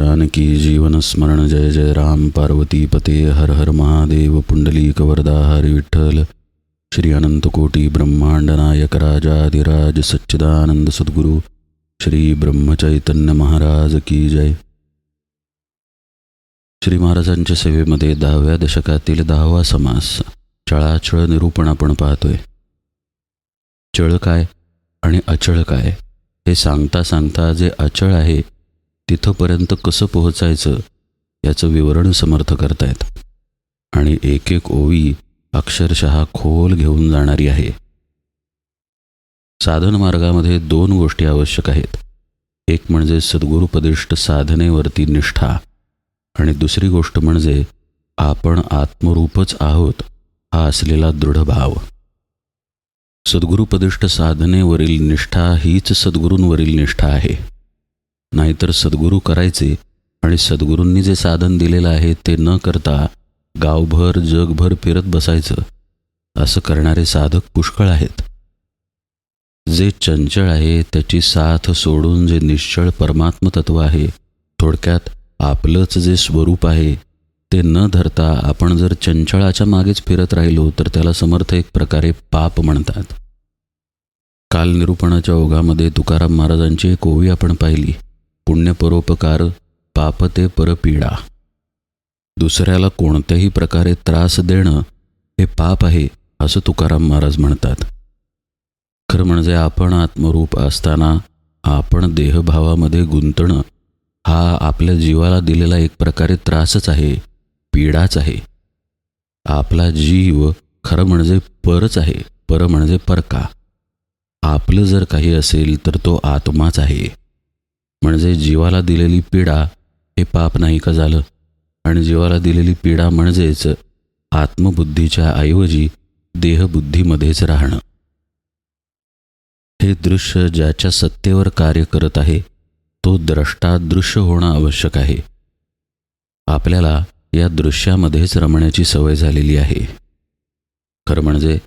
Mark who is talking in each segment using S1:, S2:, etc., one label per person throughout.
S1: जानकी जीवनस्मरण जय जय राम। पार्वती पते हर हर महादेव। पुंडलीक वरदा हरी विठ्ठल। श्री अनंतकोटी ब्रह्मांड नायक राजाधिराज सच्चिदानंद सद्गुरू। श्री ब्रह्मचैतन्य महाराज की जय। श्री महाराजांच्या सेवेमध्ये दहाव्या दशकातील दहावा समास चळाचळ निरूपण आपण पाहतोय. चळ काय आणि अचळ काय हे सांगता सांगता जे अचळ आहे तिथंपर्यंत कसं पोहोचायचं याचं विवरण समर्थ करतायत. आणि एक एक ओवी अक्षरशः खोल घेऊन जाणारी आहे. साधन मार्गामध्ये दोन गोष्टी आवश्यक आहेत. एक म्हणजे सद्गुरुपदिष्ट साधनेवरती निष्ठा आणि दुसरी गोष्ट म्हणजे आपण आत्मरूपच आहोत हा असलेला दृढ भाव. सद्गुरुपदिष्ट साधनेवरील निष्ठा हीच सद्गुरूंवरील निष्ठा आहे. नाहीतर सद्गुरू करायचे आणि सद्गुरूंनी जे साधन दिलेलं आहे ते न करता गावभर जगभर फिरत बसायचं. असं करणारे साधक पुष्कळ आहेत. जे चंचळ आहे त्याची साथ सोडून जे निश्चळ परमात्म तत्व आहे थोडक्यात आपलंच जे स्वरूप आहे ते न धरता आपण जर चंचळाच्या मागेच फिरत राहिलो तर त्याला समर्थ एक प्रकारे पाप म्हणतात. काल निरूपणाच्या ओघामध्ये तुकाराम महाराजांची एक ओवी आपण पाहिली. पुण्यपरोपकार पापते परपीडा. दुसऱ्याला कोणत्याही प्रकारे त्रास देणं हे पाप आहे असं तुकाराम महाराज म्हणतात. खरं म्हणजे आपण आत्मरूप असताना आपण देहभावामध्ये गुंतणं हा आपल्या जीवाला दिलेला एक प्रकारे त्रासच आहे पीडाच आहे. आपला जीव खरं म्हणजे परच आहे पर म्हणजे परका. आपलं जर काही असेल तर तो आत्माच आहे. म्हणजे जीवाला दिलेली पीडा हे पाप नाही का झालं? आणि जीवाला दिलेली पीडा म्हणजेच आत्मबुद्धीच्या ऐवजी देहबुद्धीमध्येच राहणं. हे दृश्य ज्याच्या सत्तेवर कार्य करत आहे तो द्रष्टा दृश्य होणं आवश्यक आहे. आपल्याला या दृश्यामध्येच रमण्याची सवय झालेली आहे. खरं म्हणजे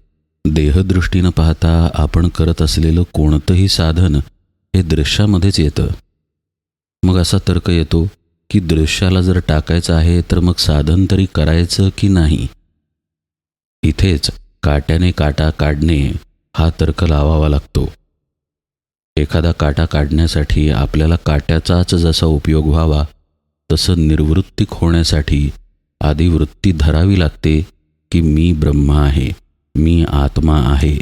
S1: देहदृष्टीनं पाहता आपण करत असलेलं कोणतंही साधन हे दृश्यामध्येच येतं. मग असा तर्क येतो की दृश्याला जर टाकायचं आहे तर मग साधन तरी करायचं की नाही? इथेच काट्याने काटा काढणे हा तर्क लावावा लागतो. एखादा काटा काढण्यासाठी आपल्याला काट्याचाच जसा उपयोग व्हावा तसं निर्वृत्तिक होण्यासाठी आधी वृत्ती धरावी लागते की मी ब्रह्मा आहे मी आत्मा आहे.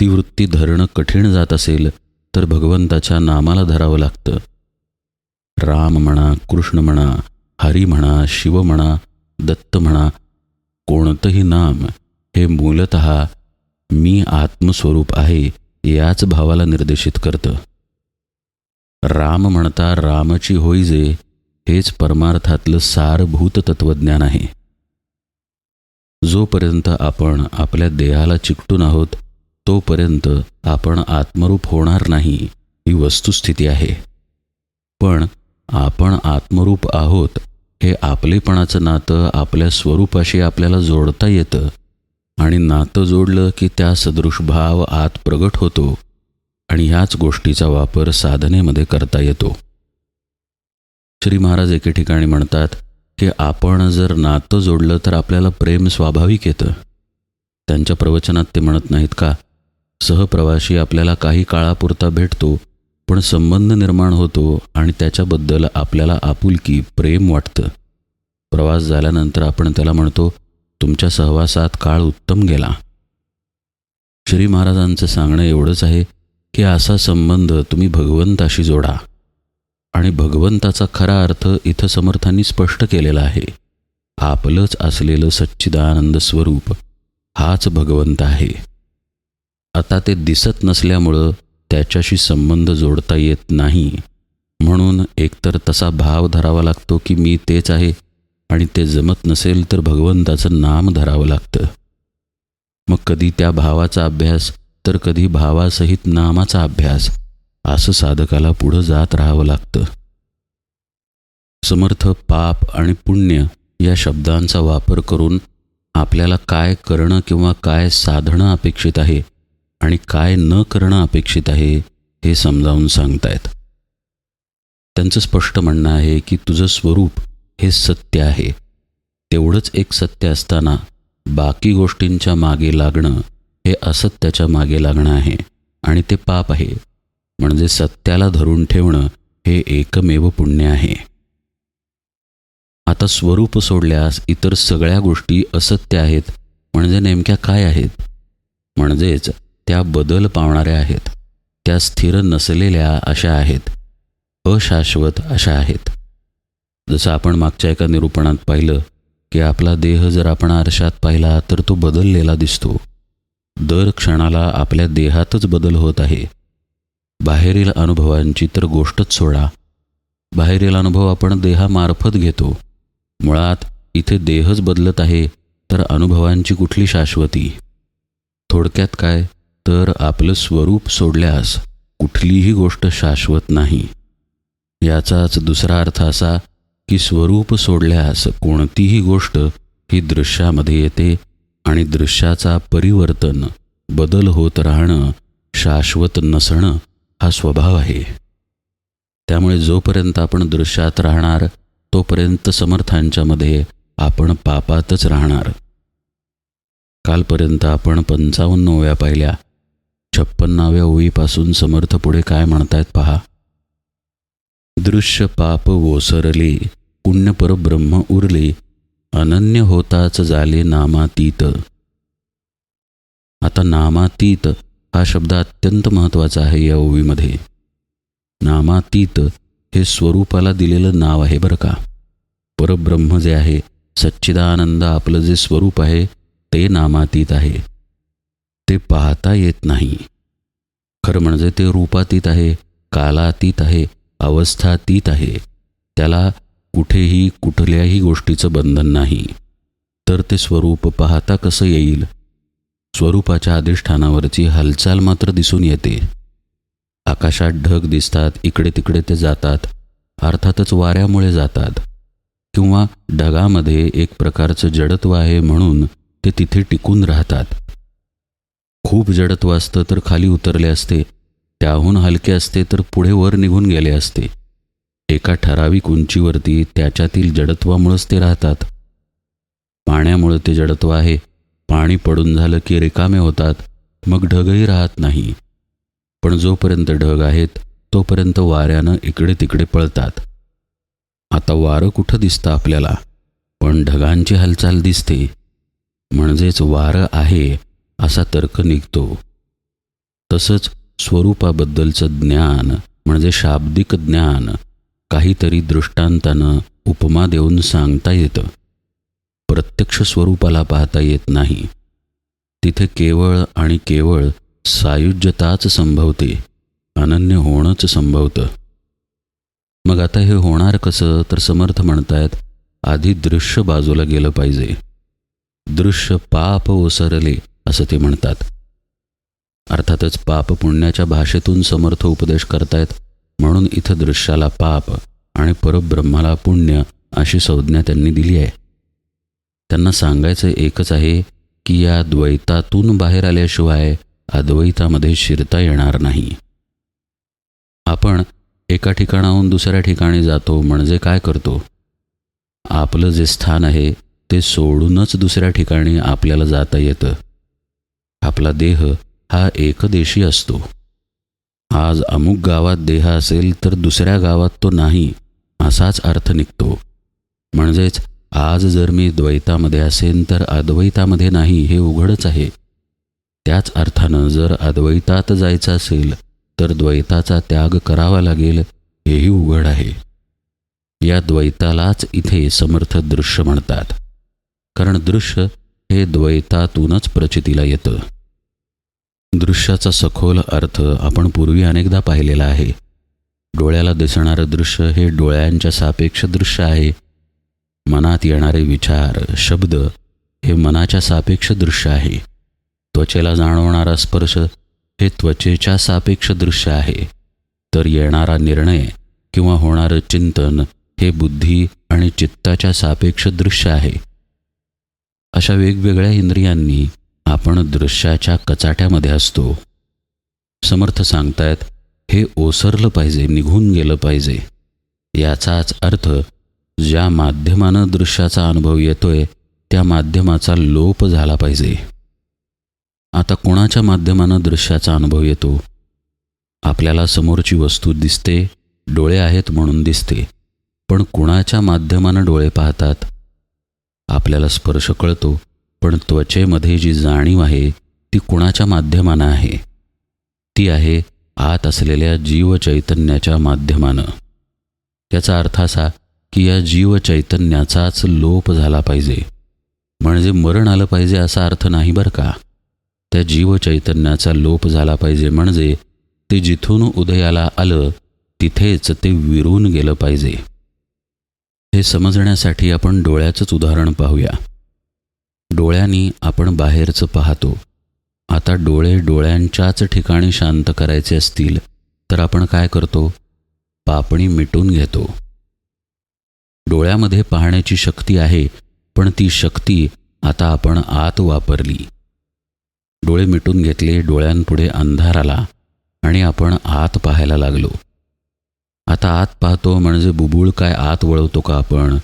S1: ती वृत्ती धरणं कठीण जात असेल तर भगवंताच्या नामाला धरावं लागतं. राम म्हणा कृष्ण म्हणा हरी म्हणा शिव म्हणा दत्त म्हणा कोणतंही नाम हे मूलत मी आत्मस्वरूप आहे याच भावाला निर्देशित करतं. राम म्हणता रामची होईजे हेच परमार्थातलं सारभूत तत्वज्ञान आहे. जोपर्यंत आपण आपल्या देहाला चिकटून आहोत तोपर्यंत आपण आत्मरूप होणार नाही ही वस्तुस्थिती आहे. पण आपण आत्मरूप आहोत हे आपलेपणाचं नातं आपल्या स्वरूपाशी आपल्याला जोडता येतं. आणि नातं जोडलं की त्या सदृश भाव आत प्रगट होतो आणि ह्याच गोष्टीचा वापर साधनेमध्ये करता येतो. श्री महाराज एके ठिकाणी म्हणतात की आपण जर नातं जोडलं तर आपल्याला प्रेम स्वाभाविक येतं. त्यांच्या प्रवचनात ते म्हणत नाहीत का? सहप्रवाशी आपल्याला काही काळापुरता भेटतो पण संबंध निर्माण होतो आणि त्याच्याबद्दल आपल्याला आपुलकी प्रेम वाटतं. प्रवास झाल्यानंतर आपण त्याला म्हणतो तुमच्या सहवासात काळ उत्तम गेला. श्री महाराजांचं सांगणं एवढंच आहे की असा संबंध तुम्ही भगवंताशी जोडा. आणि भगवंताचा खरा अर्थ इथं समर्थांनी स्पष्ट केलेला आहे. आपलंच असलेलं सच्चिदानंद स्वरूप हाच भगवंत आहे. आता ते दिसत नसल्यामुळं त्याच्याशी संबंध जोडता येत नाही. म्हणून एकतर तसा भाव धरावा लागतो की मी तेच आहे आणि ते जमत नसेल तर भगवंताचं नाम धरावं लागतं. मग कधी त्या भावाचा अभ्यास तर कधी भावासहित नामाचा अभ्यास. असं साधकाला पुढं जात राहावं लागतं. समर्थ पाप आणि पुण्य या शब्दांचा वापर करून आपल्याला काय करणं किंवा काय साधणं अपेक्षित आहे आणि काय न करणं अपेक्षित आहे हे समजावून सांगतायत. त्यांचं स्पष्ट म्हणणं आहे की तुझं स्वरूप हे सत्य आहे. तेवढंच एक सत्य असताना बाकी गोष्टींच्या मागे लागणं हे असत्याच्या मागे लागणं आहे आणि ते पाप आहे. म्हणजे सत्याला धरून ठेवणं हे एकमेव पुण्य आहे. आता स्वरूप सोडल्यास इतर सगळ्या गोष्टी असत्य आहेत. म्हणजे नेमक्या काय आहेत? म्हणजेच त्या बदल पावणाऱ्या आहेत. त्या स्थिर नसलेल्या अशा आहेत. अशाश्वत अशा आहेत. जसं आपण मागच्या एका निरूपणात पाहिलं की आपला देह जर आपण आरशात पाहिला तर तो बदललेला दिसतो. दर क्षणाला आपल्या देहातच बदल होत आहे. बाहेरील अनुभवांची तर गोष्टच सोडा. बाहेरील अनुभव आपण देहामार्फत घेतो. मुळात इथे देहच बदलत आहे तर अनुभवांची कुठली शाश्वती? थोडक्यात काय? तर आपलं स्वरूप सोडल्यास कुठलीही गोष्ट शाश्वत नाही. याचाच दुसरा अर्थ असा की स्वरूप सोडल्यास कोणतीही गोष्ट ही दृश्यामध्ये येते आणि दृश्याचा परिवर्तन बदल होत राहणं शाश्वत नसणं हा स्वभाव आहे. त्यामुळे जोपर्यंत आपण दृश्यात राहणार तोपर्यंत समर्थांच्यामध्ये आपण पापातच राहणार. कालपर्यंत आपण पंचावन्नव्या पाहिल्या छप्पन्नाव्या ओळीपासून समर्थ पुढे काय म्हणतायत पहा. दृश्य पाप ओसरले पुण्य परब्रह्म उरले अनन्य होताच झाले नामातीत. आता नामातीत हा शब्द अत्यंत महत्त्वाचा आहे या ओवीमध्ये. नामातीत हे स्वरूपाला दिलेलं नाव आहे बरं का. परब्रह्म जे आहे सच्चिदानंद आपलं जे स्वरूप आहे ते नामातीत आहे. ते पाहता येत नाही. खरं म्हणजे ते रूपातीत आहे कालातीत आहे अवस्थातीत आहे. त्याला कुठेही कुठल्याही गोष्टीचं बंधन नाही. तर ते स्वरूप पाहता कसं येईल? स्वरूपाच्या अधिष्ठानावरची हालचाल मात्र दिसून येते. आकाशात ढग दिसतात इकडे तिकडे ते जातात अर्थातच वाऱ्यामुळे जातात. किंवा ढगामध्ये एक प्रकारचं जडत्व आहे म्हणून ते तिथे टिकून राहतात. खूप जडत्व असतं तर खाली उतरले असते. त्याहून हलके असते तर पुढे वर निघून गेले असते. एका ठराविक उंचीवरती त्याच्यातील जडत्वामुळंच ते राहतात. पाण्यामुळं ते जडत्व आहे. पाणी पडून झालं की रिकामे होतात. मग ढगही राहत नाही. पण जोपर्यंत ढग आहेत तोपर्यंत वाऱ्यानं इकडे तिकडे पळतात. आता वारं कुठं दिसतं आपल्याला? पण ढगांची हालचाल दिसते. म्हणजेच वारं आहे. असा तर्क निघतो. तसंच स्वरूपाबद्दलचं ज्ञान म्हणजे शाब्दिक ज्ञान काहीतरी दृष्टांतानं उपमा देऊन सांगता येतं. प्रत्यक्ष स्वरूपाला पाहता येत नाही. तिथे केवळ आणि केवळ सायुज्यताच संभवते अनन्य होणंच संभवतं. मग आता हे होणार कसं? तर समर्थ म्हणतायत आधी दृश्य बाजूला गेलं पाहिजे. दृश्य पाप ओसरले असं ते म्हणतात. अर्थातच पाप पुण्याच्या भाषेतून समर्थ उपदेश करतायत म्हणून इथं दृश्याला पाप आणि परब्रह्माला पुण्य अशी संज्ञा त्यांनी दिली आहे. त्यांना सांगायचं एकच आहे की या द्वैतातून बाहेर आल्याशिवाय अद्वैतामध्ये शिरता येणार नाही. आपण एका ठिकाणाहून दुसऱ्या ठिकाणी जातो म्हणजे काय करतो? आपलं जे स्थान आहे ते सोडूनच दुसऱ्या ठिकाणी आपल्याला जाता येतं. आपला देह हा एकदेशी असतो. आज अमुक गावात देह असेल तर दुसऱ्या गावात तो नाही असाच अर्थ निघतो. म्हणजेच आज जर मी द्वैतामध्ये असेन तर अद्वैतामध्ये नाही हे उघडच आहे. त्याच अर्थानं जर अद्वैतात जायचं असेल तर द्वैताचा त्याग करावा लागेल हेही उघड आहे. या द्वैतालाच इथे समर्थ दृश्य म्हणतात. कारण दृश्य हे द्वैतातूनच प्रचितीला येतं. दृश्याचा सखोल अर्थ आपण पूर्वी अनेकदा पाहिलेला आहे. डोळ्याला दिसणारं दृश्य हे डोळ्यांच्या सापेक्ष दृश्य आहे. मनात येणारे विचार शब्द हे मनाच्या सापेक्ष दृश्य आहे. त्वचेला जाणवणारा स्पर्श हे त्वचेच्या सापेक्ष दृश्य आहे. तर येणारा निर्णय किंवा होणारं चिंतन हे बुद्धी आणि चित्ताच्या सापेक्ष दृश्य आहे. अशा वेगवेगळ्या इंद्रियांनी आपण दृश्याच्या कचाट्यामध्ये असतो. समर्थ सांगतायत हे ओसरलं पाहिजे निघून गेलं पाहिजे. याचाच अर्थ ज्या माध्यमानं दृश्याचा अनुभव येतोय त्या माध्यमाचा लोप झाला पाहिजे. आता कोणाच्या माध्यमानं दृश्याचा अनुभव येतो? आपल्याला समोरची वस्तू दिसते डोळे आहेत म्हणून दिसते. पण कुणाच्या माध्यमानं डोळे पाहतात? आपल्याला स्पर्श कळतो पण त्वचेमध्ये जी जाणीव आहे ती कुणाच्या माध्यमानं आहे? ती आहे आत असलेल्या जीवचैतन्याच्या माध्यमानं. याचा अर्थ असा की या जीवचैतन्याचाच लोप झाला पाहिजे. म्हणजे मरण आलं पाहिजे असा अर्थ नाही बरं का? त्या जीवचैतन्याचा लोप झाला पाहिजे म्हणजे ते जिथून उदयाला आलं तिथेच ते विरून गेलं पाहिजे. हे समजण्यासाठी आपण डोळ्याचंच उदाहरण पाहूया. डोळ्यांनी आपण बाहेरचं पाहतो. आता डोळे डोळ्यांच्याच ठिकाणी शांत करायचे असतील तर आपण काय करतो? पापणी मिटून घेतो. डोळ्यामध्ये पाहण्याची शक्ती आहे पण ती शक्ती आता आपण आत वापरली. डोळे मिटून घेतले डोळ्यांपुढे अंधार आला आणि आपण आत पाहायला लागलो. आता आत पाहतो म्हणजे बुबुळ काय आत वळवतो का आपण?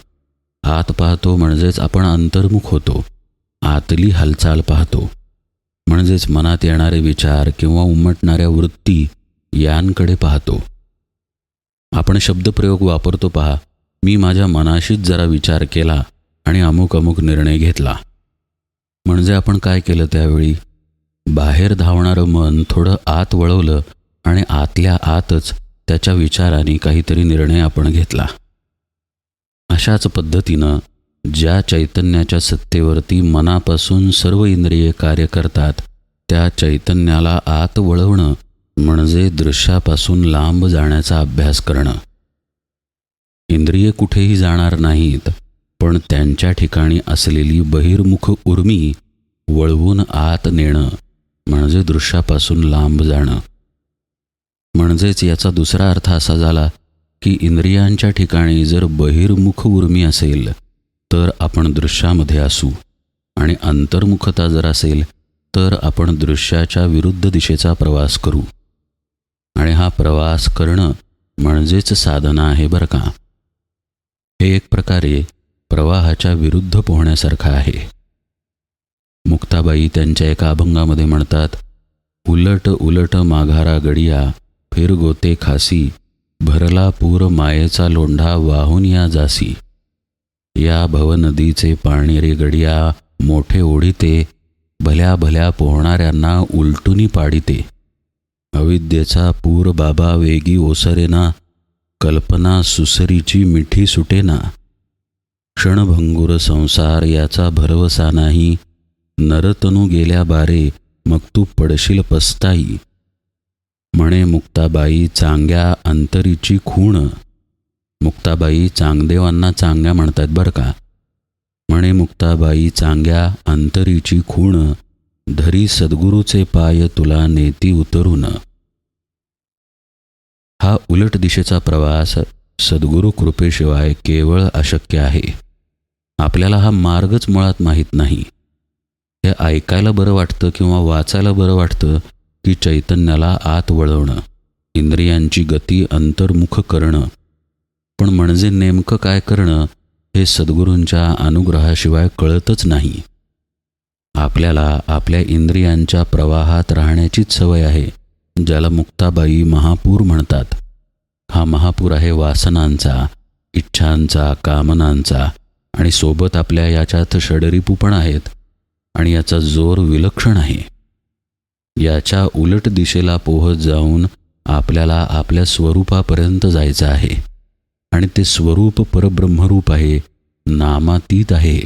S1: आत पाहतो म्हणजेच आपण अंतर्मुख होतो. आतली हालचाल पाहतो. म्हणजेच मनात येणारे विचार किंवा उमटणाऱ्या वृत्ती यांकडे पाहतो. आपण शब्दप्रयोग वापरतो पहा. मी माझ्या मनाशीच जरा विचार केला आणि अमुक अमुक निर्णय घेतला. म्हणजे आपण काय केलं त्यावेळी? बाहेर धावणारं मन थोडं आत वळवलं आणि आतल्या आतच त्याच्या विचाराने काहीतरी निर्णय आपण घेतला. अशाच पद्धतीनं ज्या चैतन्याच्या सत्तेवरती मनापासून सर्व इंद्रिये कार्य करतात त्या चैतन्याला आत वळवणं म्हणजे दृश्यापासून लांब जाण्याचा अभ्यास करणं. इंद्रिये कुठेही जाणार नाहीत पण त्यांच्या ठिकाणी असलेली बहिर्मुख उर्मी वळवून आत नेणं म्हणजे दृश्यापासून लांब जाणं. म्हणजेच याचा दुसरा अर्थ असा झाला की इंद्रियांच्या ठिकाणी जर बहिर्मुख उर्मी असेल तर आपण दृश्यामध्ये असू. आणि अंतर्मुखता जर असेल तर आपण दृश्याच्या विरुद्ध दिशेचा प्रवास करू. आणि हा प्रवास करणं म्हणजेच साधना आहे बरं का? हे एक प्रकारे प्रवाहाच्या विरुद्ध पोहण्यासारखं आहे. मुक्ताबाई त्यांच्या एका अभंगामध्ये म्हणतात उलट उलट माघारा गडिया फिरगोते खासी भरला पूर मायेचा लोंढा वाहून या जासी. या भवनदीचे पाणी गडिया मोठे ओढीते भल्या भल्या पोहणाऱ्यांना उलटुनी पाडिते. अविद्येचा पूर बाबा वेगी ओसरेना कल्पना सुसरीची मिठी सुटेना. क्षणभंगुर संसार याचा भरवसा नाही नरतनू गेल्या बारे मग तू पडशील पस्ताई. म्हणे मुक्ताबाई चांग्या अंतरीची खूण. मुक्ताबाई चांगदेवांना चांग्या म्हणतात बरं का? म्हणे मुक्ताबाई चांग्या अंतरीची खूण. धरी सद्गुरूचे पाय तुला नेती उतरून. हा उलट दिशेचा प्रवास सद्गुरू कृपेशिवाय केवळ अशक्य आहे. आपल्याला हा मार्गच मुळात माहीत नाही. हे ऐकायला बरं वाटतं किंवा वाचायला बरं वाटतं की चैतन्याला आत वळवणं इंद्रियांची गती अंतर्मुख करणं. पण म्हणजे नेमकं काय करणं हे सद्गुरूंच्या अनुग्रहाशिवाय कळतच नाही. आपल्याला आपल्या इंद्रियांच्या प्रवाहात राहण्याचीच सवय आहे ज्याला मुक्ताबाई महापूर म्हणतात. हा महापूर आहे वासनांचा इच्छांचा कामनांचा आणि सोबत आपल्या याच्यात षडरिपू पण आहेत. आणि याचा जोर विलक्षण आहे. याच्या उलट दिशेला पोहत जाऊन आपल्याला आपल्या स्वरूपापर्यंत जायचं आहे. आणि ते स्वरूप परब्रह्मरूप आहे नामातीत आहे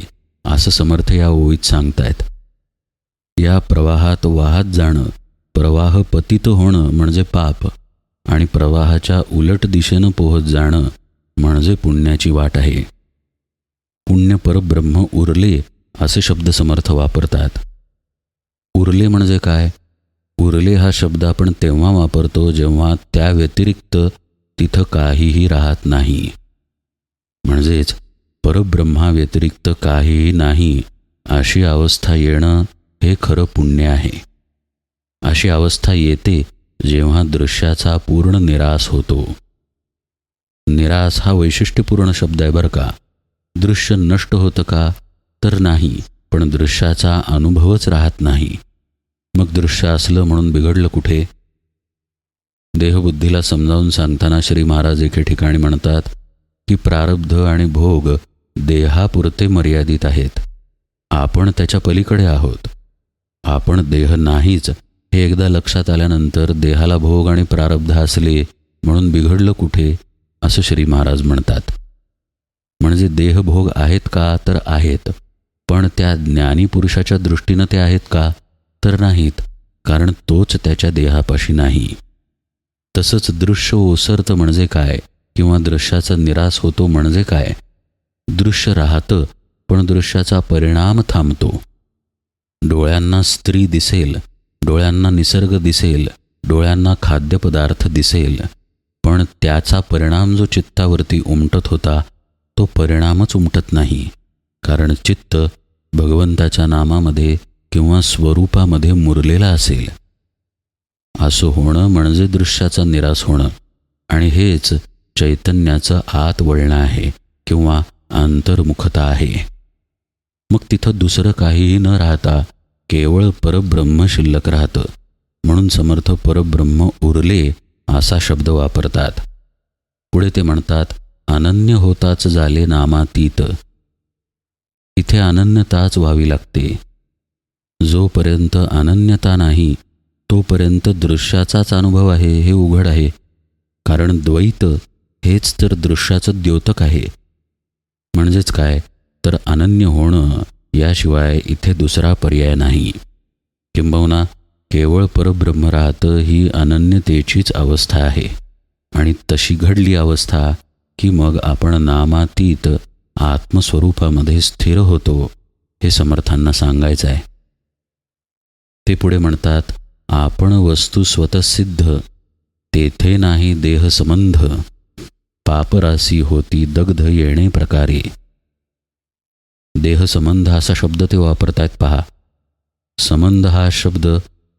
S1: असं समर्थ या ओळीत सांगतायत. या प्रवाहात वाहत जाणं प्रवाह पतित होणं म्हणजे पाप आणि प्रवाहाच्या उलट दिशेनं पोहत जाणं म्हणजे पुण्याची वाट आहे. पुण्य परब्रह्म उरले असे शब्द समर्थ वापरतात. उरले म्हणजे काय? उरले हा शब्द आपण तेव्हा वापरतो जेव्हा त्या व्यतिरिक्त तिथं काहीही राहत नाही. म्हणजेच परब्रह्माव्यतिरिक्त काहीही नाही अशी अवस्था येणं हे खरं पुण्य आहे. अशी अवस्था येते जेव्हा दृश्याचा पूर्ण निराश होतो. निरास हा वैशिष्ट्यपूर्ण शब्द आहे बरं का. दृश्य नष्ट होतं का? तर नाही पण दृश्याचा अनुभवच राहत नाही. मग दृश्य असलं म्हणून बिघडलं कुठे? देहबुद्धीला समजावून सांगताना श्री महाराज एके ठिकाणी म्हणतात की प्रारब्ध आणि भोग देहापुरते मर्यादित आहेत. आपण त्याच्या पलीकडे आहोत. आपण देह नाहीच. हे एकदा लक्षात आल्यानंतर देहाला भोग आणि प्रारब्ध असले म्हणून बिघडलं कुठे? असं श्री महाराज म्हणतात. म्हणजे देहभोग आहेत का? तर आहेत. पण त्या ज्ञानी पुरुषाच्या दृष्टीनं ते आहेत का? तर नाहीत कारण तोच त्याच्या देहापाशी नाही. तसंच दृश्य ओसरतं म्हणजे काय किंवा दृश्याचा निराश होतो म्हणजे काय? दृश्य राहतं पण दृश्याचा परिणाम थांबतो. डोळ्यांना स्त्री दिसेल डोळ्यांना निसर्ग दिसेल डोळ्यांना खाद्यपदार्थ दिसेल पण त्याचा परिणाम जो चित्तावरती उमटत होता तो परिणामच उमटत नाही. कारण चित्त भगवंताच्या नामामध्ये किंवा स्वरूपामध्ये मुरलेला असेल. असं होणं म्हणजे दृश्याचा निराश होणं. आणि हेच चैतन्याचं आत वळणं आहे किंवा अंतर्मुखता आहे. मग तिथं दुसरं काहीही न राहता केवळ परब्रह्म शिल्लक राहतं. म्हणून समर्थ परब्रह्म उरले असा शब्द वापरतात. पुढे ते म्हणतात अनन्य होताच झाले नामातीत. इथे अनन्यताच व्हावी लागते. जोपर्यंत अनन्यता नाही तोपर्यंत दृश्याचाच अनुभव आहे हे उघड आहे. कारण द्वैत हेच तर दृश्याचं द्योतक आहे. म्हणजेच काय? तर अनन्य होणं याशिवाय इथे दुसरा पर्याय नाही. किंबहुना केवळ परब्रह्म राहतं ही अनन्यतेचीच अवस्था आहे. आणि तशी घडली अवस्था की मग आपण नामातीत आत्मस्वरूपामध्ये स्थिर होतो हे समर्थांना सांगायचं आहे ते पुढे म्हणतात आपण वस्तू स्वतःसिद्ध तेथे नाही देहसंबंध. पापरासी होती दग्ध येणे प्रकारे. देहसंबंध असा शब्द ते वापरतायत पहा. संबंध हा शब्द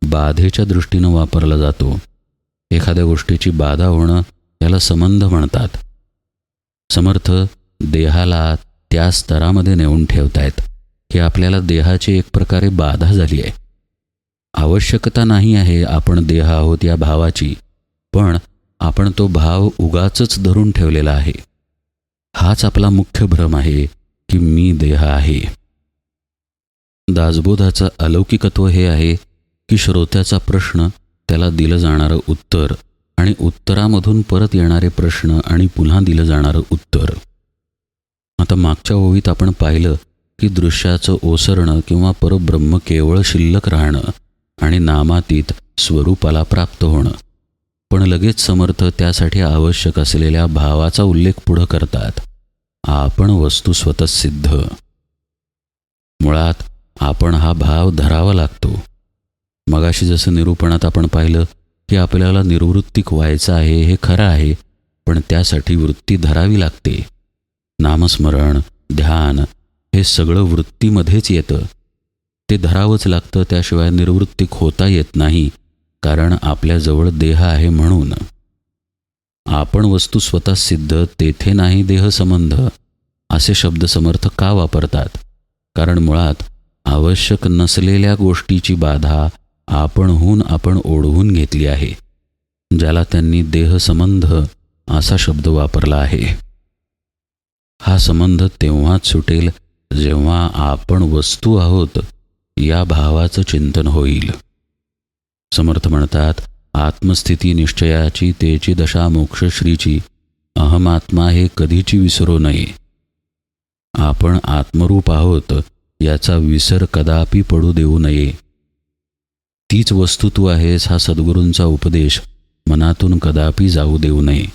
S1: बाधेच्या दृष्टीनं वापरला जातो. एखाद्या गोष्टीची बाधा होणं याला संबंध म्हणतात. समर्थ देहाला त्या स्तरामध्ये नेऊन ठेवतायत. की आपल्याला देहाची एक प्रकारे बाधा झाली आहे आवश्यकता नाही आहे आपण देह आहोत या भावाची पण आपण तो भाव उगाचच धरून ठेवलेला आहे. हाच आपला मुख्य भ्रम आहे की मी देह आहे. दासबोधाचं अलौकिकत्व हे आहे की श्रोत्याचा प्रश्न त्याला दिलं जाणारं उत्तर आणि उत्तरामधून परत येणारे प्रश्न आणि पुन्हा दिलं जाणारं उत्तर. आता मागच्या ओवीत आपण पाहिलं की दृश्याचं ओसरणं किंवा परब्रह्म केवळ शिल्लक राहणं आणि नामातीत स्वरूपाला प्राप्त होणं. पण लगेच समर्थ त्यासाठी आवश्यक असलेल्या भावाचा उल्लेख पुढं करतात. आपण वस्तू स्वतः सिद्ध. मुळात आपण हा भाव धरावा लागतो. मगाशी जसं निरूपणात आपण पाहिलं की आपल्याला निर्वृत्तिक व्हायचं आहे हे खरं आहे पण त्यासाठी वृत्ती धरावी लागते. नामस्मरण ध्यान हे सगळं वृत्तीमध्येच येतं. ते धरावंच लागतं त्याशिवाय निर्वृत्तिक होता येत नाही कारण आपल्याजवळ देह आहे म्हणून. आपण वस्तू स्वतः सिद्ध तेथे नाही देहसंबंध असे शब्द समर्थ का वापरतात? कारण मुळात आवश्यक नसलेल्या गोष्टीची बाधा आपणहून आपण ओढवून घेतली आहे ज्याला त्यांनी देहसंबंध असा शब्द वापरला आहे. हा संबंध तेव्हाच सुटेल जेव्हा आपण वस्तू आहोत या भावाचं चिंतन होईल. समर्थ म्हणतात आत्मस्थिती निश्चयाची तेची दशा मोक्षश्रीची अहमात्मा हे कधीची विसरू नये. आपण आत्मरूप आहोत याचा विसर कदापि पडू देऊ नये. तीच वस्तू तू आहेस हा सद्गुरूंचा उपदेश मनातून कदापि जाऊ देऊ नये.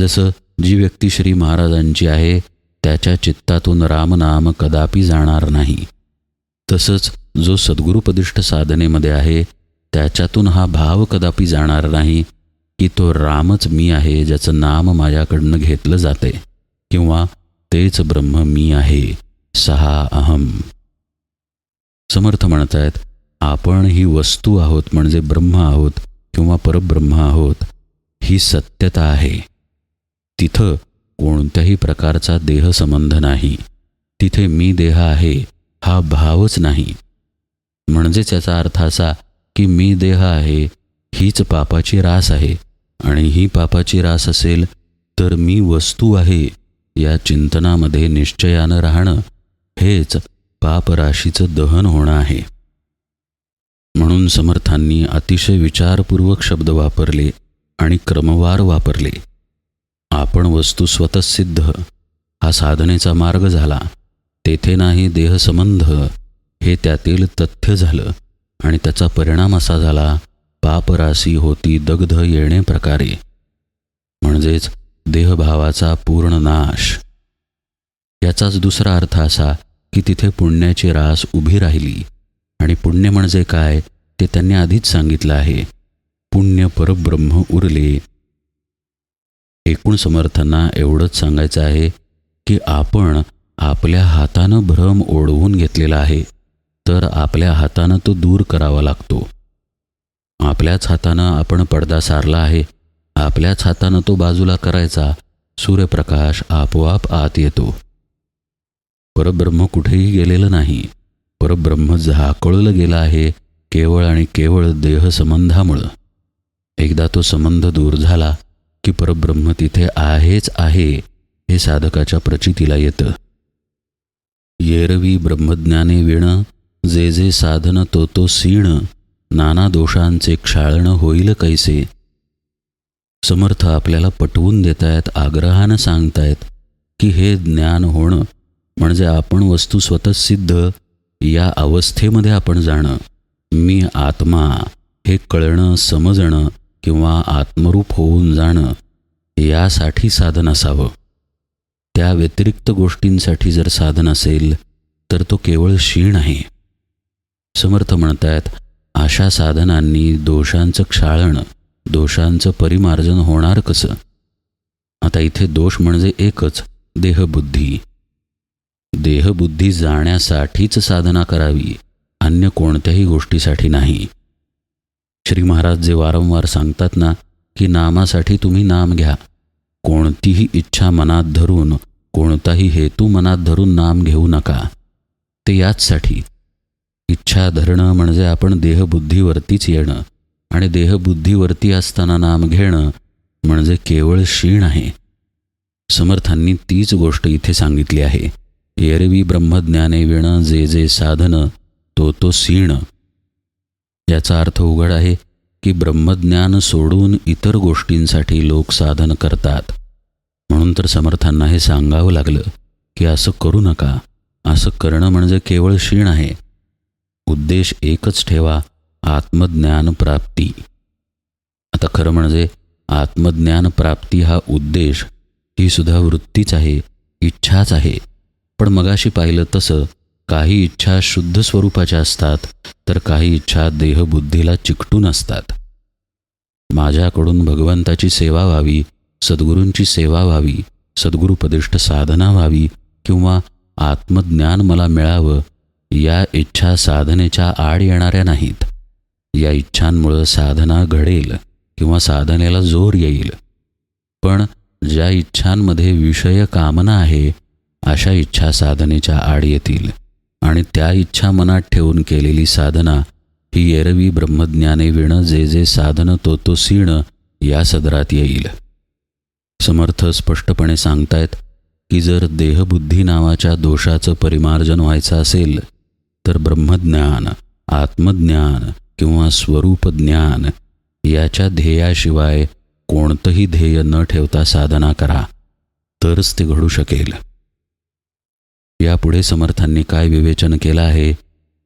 S1: जसं जी व्यक्ती श्री महाराजांची आहे त्याच्या चित्तातून रामनाम कदापि जाणार नाही. तसंच जो सद्गुरुपदिष्ट साधनेमध्ये आहे त्याच्यातून हा भाव कदापि जाणार नाही की तो रामच मी आहे ज्याचं नाम माझ्याकडनं घेतलं जाते किंवा तेच ब्रह्म मी आहे सहा अहम. समर्थ म्हणत आहेत आपण ही वस्तू आहोत म्हणजे ब्रह्म आहोत किंवा परब्रह्म आहोत ही सत्यता आहे. तिथं कोणत्याही प्रकारचा देहसंबंध नाही. तिथे मी देह आहे हा भावच नाही. म्हणजेच याचा अर्थ असा की मी देह आहे हीच पापाची रास आहे. आणि ही पापाची रास असेल तर मी वस्तू आहे या चिंतनामध्ये निश्चयानं राहणं हेच पापराशीचं दहन होणं आहे. म्हणून समर्थांनी अतिशय विचारपूर्वक शब्द वापरले आणि क्रमवार वापरले. आपण वस्तू स्वतःसिद्ध हा साधनेचा मार्ग झाला. तेथे नाही देहसंबंध. हे त्यातील तथ्य झालं आणि त्याचा परिणाम असा झाला पापराशी होती दग्ध येणे प्रकारे. म्हणजेच देहभावाचा पूर्ण नाश. याचाच दुसरा अर्थ असा की तिथे पुण्याची रास उभी राहिली. आणि पुण्य म्हणजे काय ते त्यांनी आधीच सांगितलं आहे. पुण्य परब्रह्म उरले. एकूण समर्थांना एवढंच सांगायचं आहे की आपण आपल्या हातानं भ्रम ओढवून घेतलेला आहे तर आपल्या हातानं तो दूर करावा लागतो. आपल्याच हातानं आपण पडदा सारला आहे आपल्याच हातानं तो बाजूला करायचा सूर्यप्रकाश आपोआप आत येतो. परब्रह्म कुठेही गेलेलं नाही परब्रह्म झाकळलं गेलं आहे केवळ आणि केवळ देहसंबंधामुळं. एकदा तो संबंध दूर झाला की परब्रह्म तिथे आहेच आहे हे साधकाच्या प्रचितीला येतं. येरवी ब्रह्मज्ञाने विण जे जे साधन तो तो सीण नाना दोषांचे क्षाळण होईल कैसे? समर्थ आपल्याला पटवून देतायत आग्रहानं सांगतायत की हे ज्ञान होणं म्हणजे आपण वस्तू स्वतः सिद्ध या अवस्थेमध्ये आपण जाणं. मी आत्मा हे कळणं समजणं किंवा आत्मरूप होऊन जाणं यासाठी साधन असावं. त्या व्यतिरिक्त गोष्टींसाठी जर साधन असेल तर तो केवळ क्षीण आहे. समर्थ म्हणतायत अशा साधनांनी दोषांचं क्षाळण दोषांचं परिमार्जन होणार कसं? आता इथे दोष म्हणजे एकच देहबुद्धी. देहबुद्धी जाण्यासाठीच साधना करावी अन्य कोणत्याही गोष्टीसाठी नाही. श्री महाराज जे वारंवार सांगतात ना की नामासाठी तुम्ही नाम घ्या. कोणतीही इच्छा मनात धरून कोणताही हेतू मनात धरून नाम घेऊ नका. ते याचसाठी. इच्छा धरणं म्हणजे आपण देहबुद्धीवरतीच येणं आणि देहबुद्धीवरती असताना नाम घेणं म्हणजे केवळ शीण आहे. समर्थांनी तीच गोष्ट इथे सांगितली आहे. एरवी ब्रह्मज्ञाने विणं जे जे साधन तो तो सीण. याचा अर्थ उघड आहे की ब्रह्मज्ञान सोडून इतर गोष्टींसाठी लोक साधन करतात. म्हणून तर समर्थांना हे सांगावं लागलं की असं करू नका. असं करणं म्हणजे केवळ क्षीण आहे. उद्देश एकच ठेवा आत्मज्ञान प्राप्ती. आता खरं म्हणजे आत्मज्ञान प्राप्ती हा उद्देश ही सुद्धा वृत्तीच आहे इच्छाच आहे. पण मगाशी पाहिलं तसं काही इच्छा शुद्ध स्वरूपाच्या असतात तर काही इच्छा देहबुद्धीला चिकटून असतात. माझ्याकडून भगवंताची सेवा व्हावी सद्गुरूंची सेवा व्हावी सद्गुरुपदिष्ट साधना व्हावी किंवा आत्मज्ञान मला मिळावं या इच्छा साधनेच्या आड येणाऱ्या नाहीत. या इच्छांमुळं साधना घडेल किंवा साधनेला जोर येईल. पण ज्या इच्छांमध्ये विषय कामना आहे अशा इच्छा साधनेच्या आड येतील. आणि त्या इच्छा मनात ठेवून केलेली साधना ही एरवी ब्रह्मज्ञाने विणं जे जे साधन तो तो सीण या सदरात येईल. समर्थ स्पष्टपणे सांगतायत की जर देहबुद्धी नावाच्या दोषाचं परिमार्जन व्हायचं असेल तर ब्रह्मज्ञान आत्मज्ञान किंवा स्वरूप ज्ञान याच्या ध्येयाशिवाय कोणतंही ध्येय न ठेवता साधना करा तरच ते घडू शकेल. यापुढे समर्थांनी काय विवेचन केलं आहे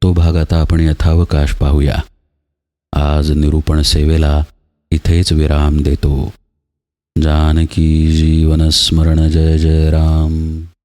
S1: तो भाग आता आपण यथावकाश पाहूया. आज निरूपण सेवेला इथेच विराम देतो. जानकी जीवन स्मरण जय जय राम.